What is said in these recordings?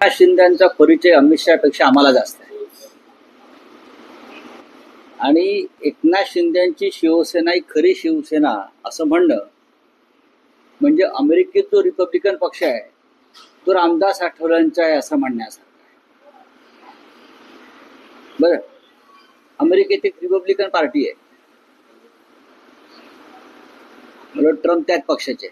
एकनाथ शिंदेचा परिचय अमित शहापेक्षा आम्हाला जास्त आहे. आणि एकनाथ शिंदेची शिवसेना ही खरी शिवसेना असं म्हणणं म्हणजे अमेरिकेत जो रिपब्लिकन पक्ष आहे तो रामदास आठवलेंचा आहे असं म्हणण्यासारखं आहे. बरं? अमेरिकेत एक रिपब्लिकन पार्टी आहे. मला ट्रम्प त्याच पक्षाचे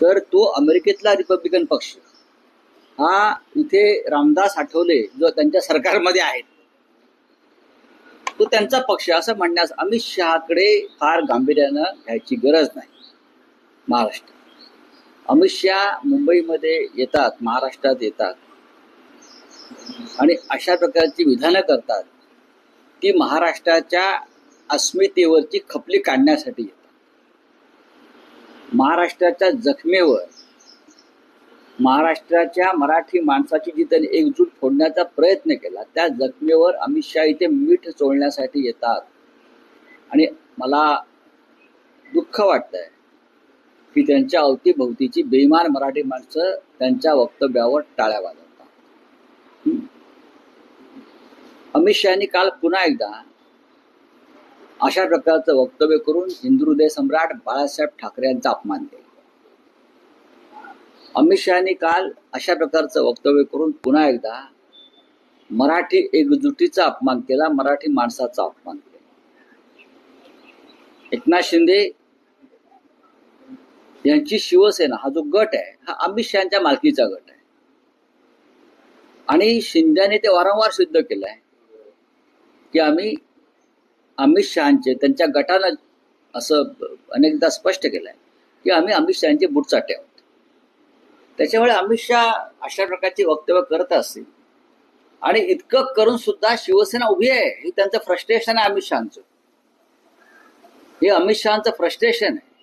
तर तो अमेरिकेतला रिपब्लिकन पक्ष हा इथे रामदास आठवले जो त्यांच्या सरकारमध्ये आहेत तो त्यांचा पक्ष असं म्हणण्यास अमित शहाकडे फार गांभीर्यानं घ्यायची गरज नाही. महाराष्ट्र. अमित शहा मुंबईमध्ये येतात महाराष्ट्रात येतात. आणि अशा प्रकारची विधानं करतात ती महाराष्ट्राच्या अस्मितेवरची खपली काढण्यासाठी येतात. महाराष्ट्राच्या जखमेवर महाराष्ट्राच्या मराठी माणसाची जी त्यांनी एकजूट फोडण्याचा प्रयत्न केला त्या जखमेवर अमित शहा इथे मीठ चोळण्यासाठी येतात. आणि मला दुःख वाटतंय की त्यांच्या अवतीभोवतीची बेईमान मराठी माणसं त्यांच्या वक्तव्यावर टाळ्या वाजवतात. अमित शहानी काल पुन्हा एकदा अशा प्रकारचं वक्तव्य करून हिंदू हृदय सम्राट बाळासाहेब ठाकरे यांचा अपमान केला. अमित शहानी काल अशा प्रकारचं वक्तव्य करून पुन्हा एकदा मराठी एकजुटीचा अपमान केला मराठी माणसाचा अपमान केला. एकनाथ शिंदे यांची शिवसेना हा जो गट आहे हा अमित शहाच्या मालकीचा गट आहे. आणि शिंद्याने ते वारंवार सिद्ध केलं आहे की आम्ही अमित शहाचे त्यांच्या गटानं असं अनेकदा स्पष्ट केलंय की आम्ही अमित शहाचे बुटचाटे आहोत त्याच्यामुळे अमित शहा अशा प्रकारची वक्तव्य करत असतील. आणि इतकं करून सुद्धा शिवसेना उभी आहे हे त्यांचं फ्रस्ट्रेशन आहे अमित शहाचं. हे अमित शहाचं फ्रस्ट्रेशन आहे.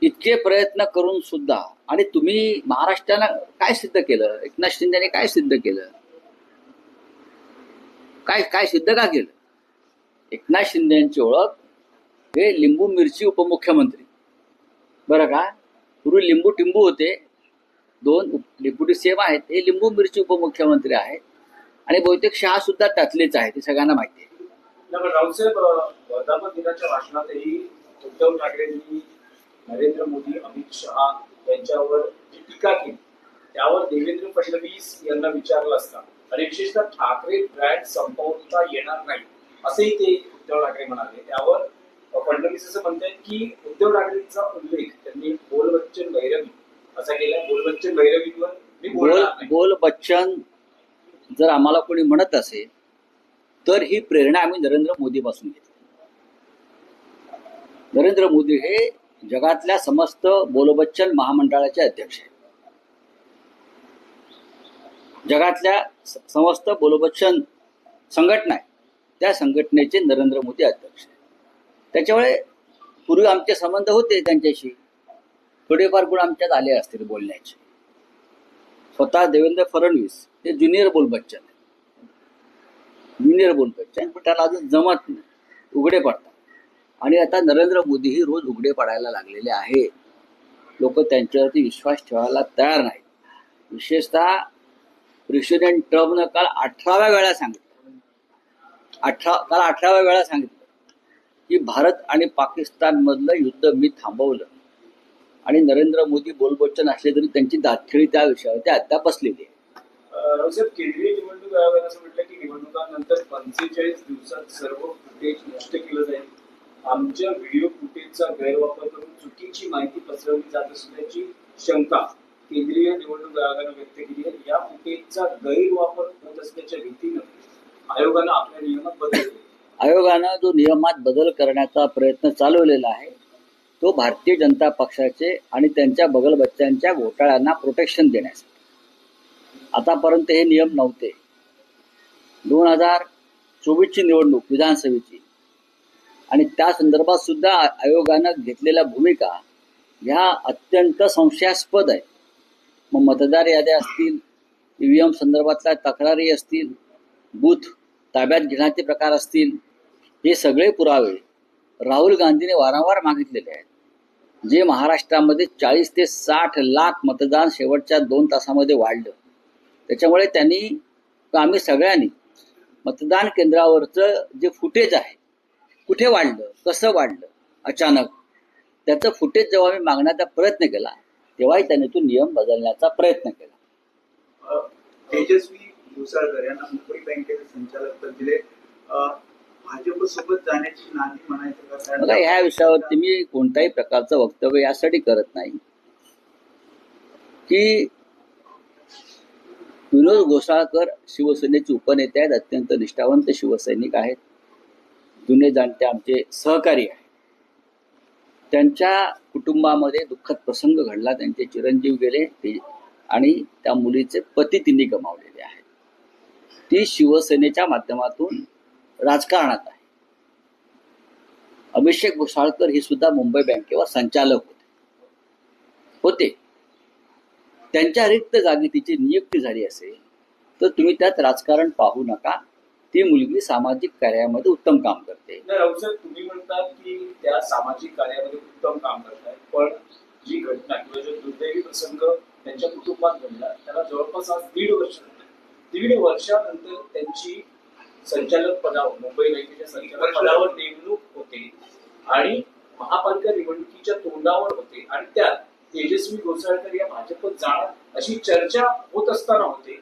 इतके प्रयत्न करून सुद्धा आणि तुम्ही महाराष्ट्रानं काय सिद्ध केलं? एकनाथ शिंदेने काय सिद्ध केलं? काय काय सिद्ध का केलं? एकनाथ शिंदे यांची ओळख हे लिंबू मिरची उपमुख्यमंत्री. बरं का? पूर्वी लिंबू टिंबू होते दोन उप- डेप्युटी सीएम आहेत हे लिंबू मिरची उपमुख्यमंत्री आहेत. आणि बहुतेक शहा सुद्धा त्यातलेच आहेत हे सगळ्यांना माहिती आहे. नाही, पण राऊतसाहेब वर्धापन दिनाच्या भाषणातही उद्धव ठाकरेंनी नरेंद्र मोदी अमित शहा यांच्यावर जी टीका केली त्यावर देवेंद्र फडणवीस यांना विचारलं असता आणि विशेषतः ठाकरे ब्रँड संपवता येणार नाही असेही ते उद्धव ठाकरे म्हणाले. त्यावर अ, फडणवीस असं म्हणतायत की उद्धव ठाकरेंचा उल्लेख त्यांनी बोल बच्चन असा केला बोल बच्चन भैरवीवर मी बोल बोलणार नाही. बोल बच्चन जर आम्हाला कोणी म्हणत असेल तर ही प्रेरणा आम्ही नरेंद्र मोदीपासून घेतली. नरेंद्र मोदी हे जगातल्या समस्त बोलबच्चन महामंडळाचे अध्यक्ष आहेत. जगातल्या समस्त बोलबच्चन संघटना आहे त्या संघटनेचे नरेंद्र मोदी अध्यक्ष आहेत. त्याच्यामुळे पूर्वी आमचे संबंध होते त्यांच्याशी. थोडेफार गुण आमच्यात आले असतील बोलण्याचे. स्वतः देवेंद्र फडणवीस हे ज्युनियर बोल बच्चन आहे ज्युनियर बोल बच्चन पण त्याला अजून जमत नाही. उघडे पडतात. आणि आता नरेंद्र मोदीही रोज उघडे पडायला लागलेले आहे. लोक त्यांच्यावरती विश्वास ठेवायला तयार नाहीत. विशेषतः प्रेसिडेंट ट्रम्पनं काल अठराव्या वेळा सांगितलं. अठरा काल अठराव्या वेळा सांगितलं की भारत आणि पाकिस्तानमधलं युद्ध मी थांबवलं. आणि नरेंद्र मोदी बोलबच्चन असले तरी त्यांची दातखिळी त्या विषयावरती अद्याप बसलेली आहे. केंद्रीय निवडणूक आयोगाने असं म्हटलं की निवडणुकांनंतर पंचेचाळीस दिवसात सर्व फुटेज नष्ट केलं जाईल. आमच्या व्हिडिओ फुटेजचा गैरवापर करून चुकीची माहिती पसरवली जात असल्याची शंका केंद्रीय निवडणूक आयोगाने व्यक्त केली आहे. या फुटेजचा गैरवापर होत असल्याच्या भीतीनं आयोगानं आपल्या नियमात बदल आयोगानं जो नियमात बदल करण्याचा प्रयत्न चालवलेला आहे तो भारतीय जनता पक्षाचे आणि त्यांच्या बगलबच्च्यांच्या घोटाळ्यांना प्रोटेक्शन देण्यासाठी. आतापर्यंत हे नियम नव्हते. दोन हजार चोवीसची निवडणूक विधानसभेची. आणि त्या संदर्भात सुद्धा आयोगानं घेतलेल्या भूमिका ह्या अत्यंत संशयास्पद आहे मग मतदार याद्या असतील ईव्हीएम संदर्भातल्या तक्रारी असतील बूथ ताब्यात घेण्याचे प्रकार असतील हे सगळे पुरावे राहुल गांधीने वारंवार मागितलेले आहेत. जे महाराष्ट्रामध्ये चाळीस ते साठ लाख मतदान शेवटच्या दोन तासामध्ये वाढलं. त्याच्यामुळे त्यांनी आम्ही सगळ्यांनी मतदान केंद्रावरचं जे फुटेज आहे कुठे वाढलं कसं वाढलं अचानक त्याचं फुटेज जेव्हा आम्ही मागण्याचा प्रयत्न केला तेव्हाही त्यांनी तो नियम बदलण्याचा प्रयत्न केला. तेजस्वी यांना मुंबई बँकेचे संचालक पद जाण्याची म्हणायचं बघा ह्या विषयावरती मी कोणत्याही प्रकारचं वक्तव्य यासाठी करत नाही. की विनोद घोसाळकर शिवसेनेचे उपनेते आहेत अत्यंत निष्ठावंत शिवसैनिक आहेत. जुने जाणते आमचे सहकारी आहेत. त्यांच्या कुटुंबामध्ये दुःखद प्रसंग घडला त्यांचे चिरंजीव गेले ते आणि त्या मुलीचे पती तिने गमावलेले आहेत. ती शिवसेनेच्या माध्यमातून राजकारणात आहे. अभिषेक घोसाळकर हे सुद्धा मुंबई बँकेवर संचालक होते. होते. त्यांच्या रिक्त जागी तिची नियुक्ती झाली असेल तर तुम्ही त्यात राजकारण पाहू नका. ती मुलगी सामाजिक कार्यामध्ये उत्तम काम करते. तुम्ही म्हणतात की त्या सामाजिक कार्यामध्ये उत्तम काम करतात पण जी घटना किंवा जो दुर्दैवी प्रसंग त्यांच्या कुटुंबात घडला त्याला जवळपास आज दीड वर्ष दीड वर्षानंतर त्यांची संचालक पदावर मुंबई बँकेच्या संचालक पदावर नेमणूक होते आणि महापालिका निवडणुकीच्या तोंडावर होते आणि त्यात तेजस्वी घोसाळकर या भाजपत जाणार अशी चर्चा होत असताना होते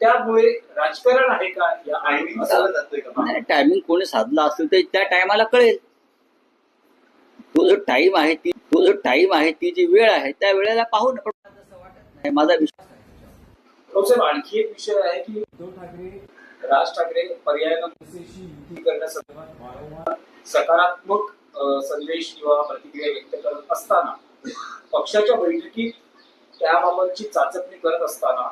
त्यामुळे राजकारण आहे का या टायमिंग आयोगाचा? साधला जातोय का नाही टायमिंग कोणी साधला असेल तर त्या टायमाला कळेल तो जो टाइम आहे ती तो जो टाइम आहे ती जी वेळ आहे त्या वेळेला पाहू ना पण असं वाटत नाही. माझा विश्वास आणखी एक विषय आहे की उद्धव ठाकरे राज ठाकरे पर्यायानं युती करण्यासंदर्भात वारंवार सकारात्मक संदेश किंवा प्रतिक्रिया व्यक्त करत असताना पक्षाच्या बैठकीत त्याबाबतची चाचपणी करत असताना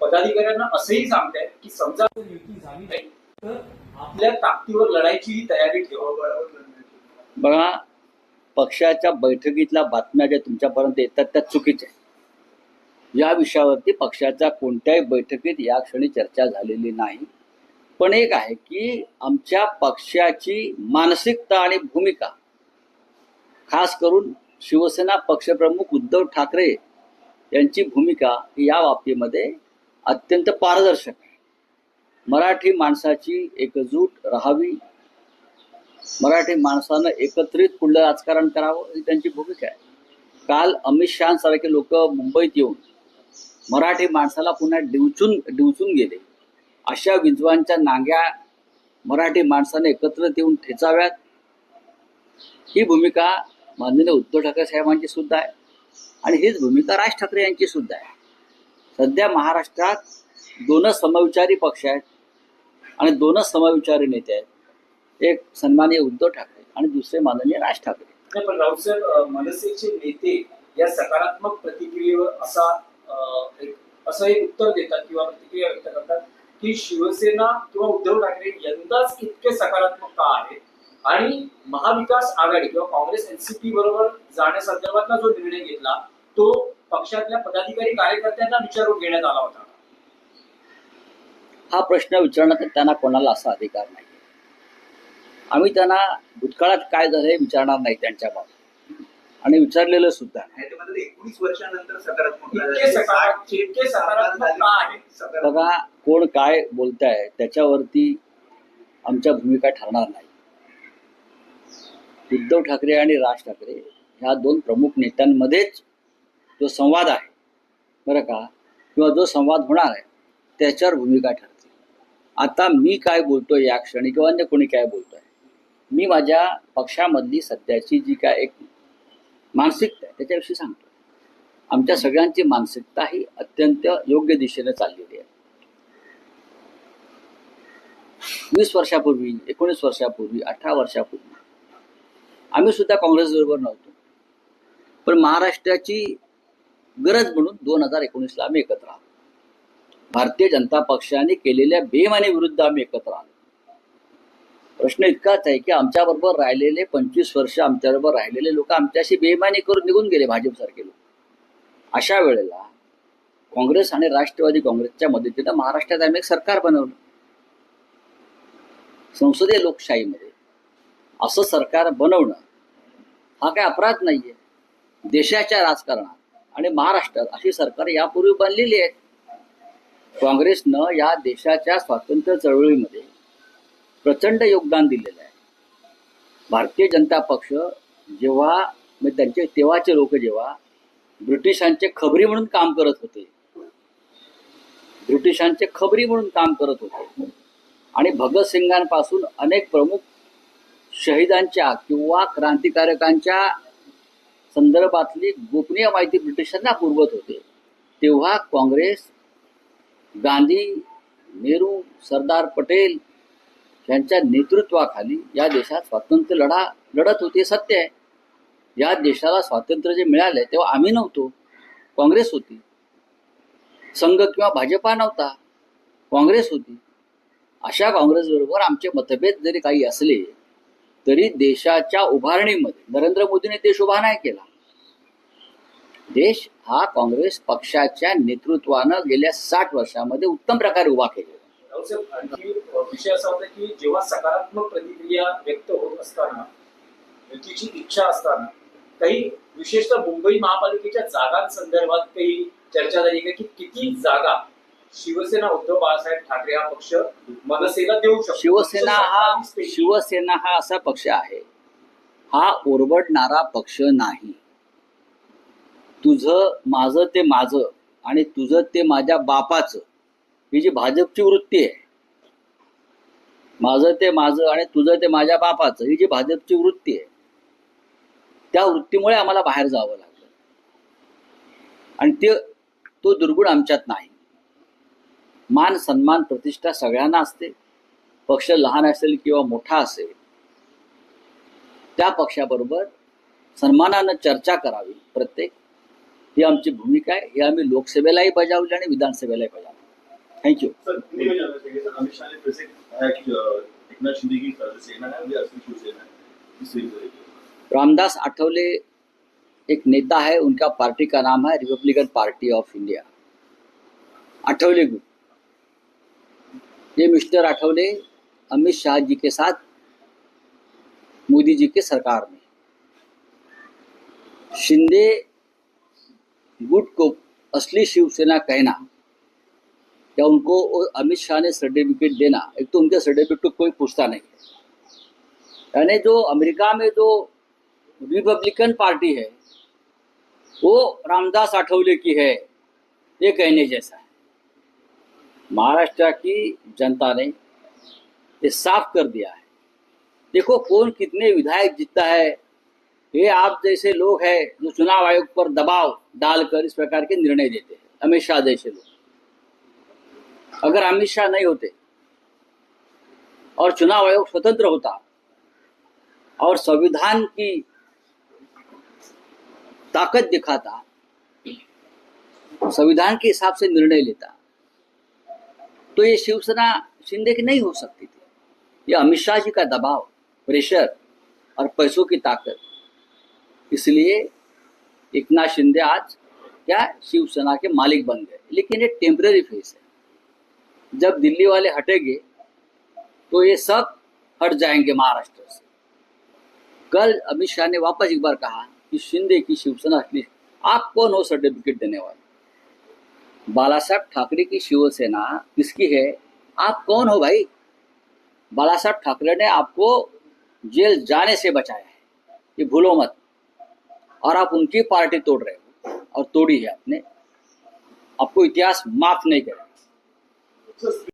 पदाधिकाऱ्यांना असंही सांगतायत की समजा जर युती झाली नाही तर आपल्या ताकदीवर लढायची ही तयारी ठेवा. बघा पक्षाच्या बैठकीतल्या बातम्या ज्या तुमच्यापर्यंत येतात त्या चुकीच्या या विषयावरती पक्षाच्या कोणत्याही बैठकीत या क्षणी चर्चा झालेली नाही. पण एक आहे की आमच्या पक्षाची मानसिकता आणि भूमिका खास करून शिवसेना पक्षप्रमुख उद्धव ठाकरे यांची भूमिका ही या बाबतीमध्ये अत्यंत पारदर्शक आहे. मराठी माणसाची एकजूट राहावी मराठी माणसानं एकत्रित पुढलं राजकारण करावं ही त्यांची भूमिका आहे. काल अमित शहासारखे लोक मुंबईत येऊन मराठी माणसाला पुन्हा डिवचून डिवचून गेले. अशा विद्वांच्या नांग्या मराठी माणसाने एकत्र देऊन ठेचाव्यात. ही भूमिका माननीय उद्धव ठाकरे साहेबांची सुद्धा आहे. आणि हीच भूमिका राज ठाकरे यांची सुद्धा आहे. सध्या महाराष्ट्रात दोनच समविचारी पक्ष आहेत आणि दोनच समविचारी नेते आहेत. एक सन्माननीय उद्धव ठाकरे आणि दुसरे माननीय राज ठाकरे. पण राऊसाहेब मनसेचे नेते या सकारात्मक प्रतिक्रियेवर असा एक असं एक उत्तर देतात किंवा प्रतिक्रिया व्यक्त करतात? की शिवसेना किंवा उद्धव ठाकरे यंदाच इतके सकारात्मक का आहेत? आणि महाविकास आघाडी किंवा काँग्रेस एनसीपी बरोबर जाण्यासंदर्भातला जो निर्णय घेतला तो पक्षातल्या पदाधिकारी कार्यकर्त्यांना विचारून घेण्यात आला होता. हा प्रश्न विचारण्याचा त्यांना कोणाला असा अधिकार नाही. आम्ही त्यांना भूतकाळात काय झालं हे विचारणार नाही त्यांच्या बाबत आणि विचारलेलं सुद्धा नाही. बघा कोण काय बोलताय त्याच्यावरती आमच्या भूमिका ठरणार नाही. उद्धव ठाकरे आणि राज ठाकरे ह्या दोन प्रमुख नेत्यांमध्येच जो संवाद आहे बरं का किंवा जो संवाद होणार आहे त्याच्यावर भूमिका ठरते. आता मी काय बोलतोय या क्षणी किंवा अन्य कोणी काय बोलतोय मी माझ्या पक्षामधली सध्याची जी काय एक मानसिकता आहे त्याच्याविषयी सांगतो आमच्या सगळ्यांची मानसिकता ही अत्यंत योग्य दिशेने चाललेली आहे. वीस वर्षापूर्वी एकोणीस वर्षापूर्वी अठरा वर्षापूर्वी. आम्ही सुद्धा काँग्रेसबरोबर नव्हतो. पण महाराष्ट्राची गरज म्हणून दोन हजार एकोणीसला आम्ही एकत्र आलो. भारतीय जनता पक्षाने केलेल्या बेमाने विरुद्ध आम्ही एकत्र आलो. प्रश्न इतकाच आहे की आमच्याबरोबर राहिलेले पंचवीस वर्ष आमच्याबरोबर राहिलेले लोक आमच्याशी बेमानी करून निघून गेले भाजपसारखे लोक. अशा वेळेला काँग्रेस आणि राष्ट्रवादी काँग्रेसच्या मदतीनं महाराष्ट्रात आम्ही एक सरकार बनवलं. संसदीय लोकशाहीमध्ये. असं सरकार बनवणं हा काय अपराध नाहीये. देशाच्या राजकारणात आणि महाराष्ट्रात अशी सरकार यापूर्वी बनलेली आहेत काँग्रेसनं या देशाच्या स्वातंत्र्य चळवळीमध्ये प्रचंड योगदान दिलेलं आहे. भारतीय जनता पक्ष जेव्हा म्हणजे त्यांचे तेव्हाचे लोक जेव्हा ब्रिटिशांचे खबरी म्हणून काम करत होते. ब्रिटिशांचे खबरी म्हणून काम करत होते. आणि भगतसिंगांपासून अनेक प्रमुख शहीदांच्या किंवा क्रांतिकारकांच्या संदर्भातली गोपनीय माहिती ब्रिटिशांना पुरवत होते. तेव्हा काँग्रेस गांधी नेहरू सरदार पटेल यांच्या नेतृत्वाखाली या देशात स्वातंत्र्य लढा लढत होते सत्य आहे. या देशाला स्वातंत्र्य जे मिळाले तेव्हा आम्ही नव्हतो. काँग्रेस होती. संघ किंवा भाजपा नव्हता. काँग्रेस होती. अशा काँग्रेसबरोबर आमचे मतभेद जरी काही असले तरी देशाच्या उभारणीमध्ये नरेंद्र मोदीने देश उभा नाही केला. देश हा काँग्रेस पक्षाच्या नेतृत्वानं गेल्या साठ वर्षामध्ये उत्तम प्रकारे उभा केला विषय असा होता की जेव्हा सकारात्मक प्रतिक्रिया व्यक्त होत असताना युतीची इच्छा असताना काही विशेषतः मुंबई महापालिकेच्या जागांसंदर्भात काही चर्चा झाली का की किती जागा शिवसेना उद्धव बाळासाहेब ठाकरे हा पक्ष मनसेला देऊ शकतो. शिवसेना हा शिवसेना हा असा पक्ष आहे. हा ओरबडणारा पक्ष नाही. तुझं माझं ते माझं आणि तुझं ते माझ्या बापाचं. ही जी भाजपची वृत्ती आहे. माझं ते माझं आणि तुझं ते माझ्या बापाचं ही जी भाजपची वृत्ती आहे. त्या वृत्तीमुळे आम्हाला बाहेर जावं लागलं. आणि ते तो दुर्गुण आमच्यात नाही. मान सन्मान प्रतिष्ठा सगळ्यांना असते. पक्ष लहान असेल किंवा मोठा असेल त्या पक्षाबरोबर सन्मानानं चर्चा करावी प्रत्येक. ही आमची भूमिका आहे. ही आम्ही लोकसभेलाही बजावली आणि विधानसभेलाही बजावली. थँक्यू से रामदास आठवले एक नेता है उनका पार्टी का नाम है? Republican party of India Athawale group ये मिस्टर आठवले अमित शाह जी के साथ मोदी जी के सरकार में शिंदे गुट को असली शिवसेना कहना या उनको अमित शाह ने सर्टिफिकेट देना, एक तो उनके सर्टिफिकेट को कोई पूछता नहीं यानी जो अमेरिका में जो रिपब्लिकन पार्टी है, वो रामदास आठवले की है, ये कहने जैसा है। महाराष्ट्र की जनता ने ये साफ़ कर दिया है। देखो कौन कितने विधायक जीतता है। ये आप जैसे लोग हैं, जो चुनाव आयोग पर दबाव डालकर इस प्रकार के निर्णय देते हैं, अमित शाह जैसे लोग। अगर अमित शाह नहीं होते और चुनाव आयोग स्वतंत्र होता और संविधान की ताकत दिखाता, संविधान के हिसाब से निर्णय लेता तो ये शिवसेना शिंदे की नहीं हो सकती थी। ये अमित शाह जी का दबाव, प्रेशर और पैसों की ताकत। इसलिए एकनाथ शिंदे आज क्या शिवसेना के मालिक बन गए। लेकिन ये टेम्पररी फेस है। जब दिल्ली वाले हटेंगे तो ये सब हट जाएँगे महाराष्ट्र से। कल अमित शाह ने वापस एक बार कहा कि शिंदे की शिवसेना आप कौन हो सर्टिफिकेट देने वाले? बाला साहब ठाकरे की शिवसेना किसकी है? आप कौन हो भाई? बाला साहब ठाकरे ने आपको जेल जाने से बचाया है। ये भूलो मत। और आप उनकी पार्टी तोड़ रहे हो और तोड़ी है आपने। आपको इतिहास माफ़ नहीं करेगा।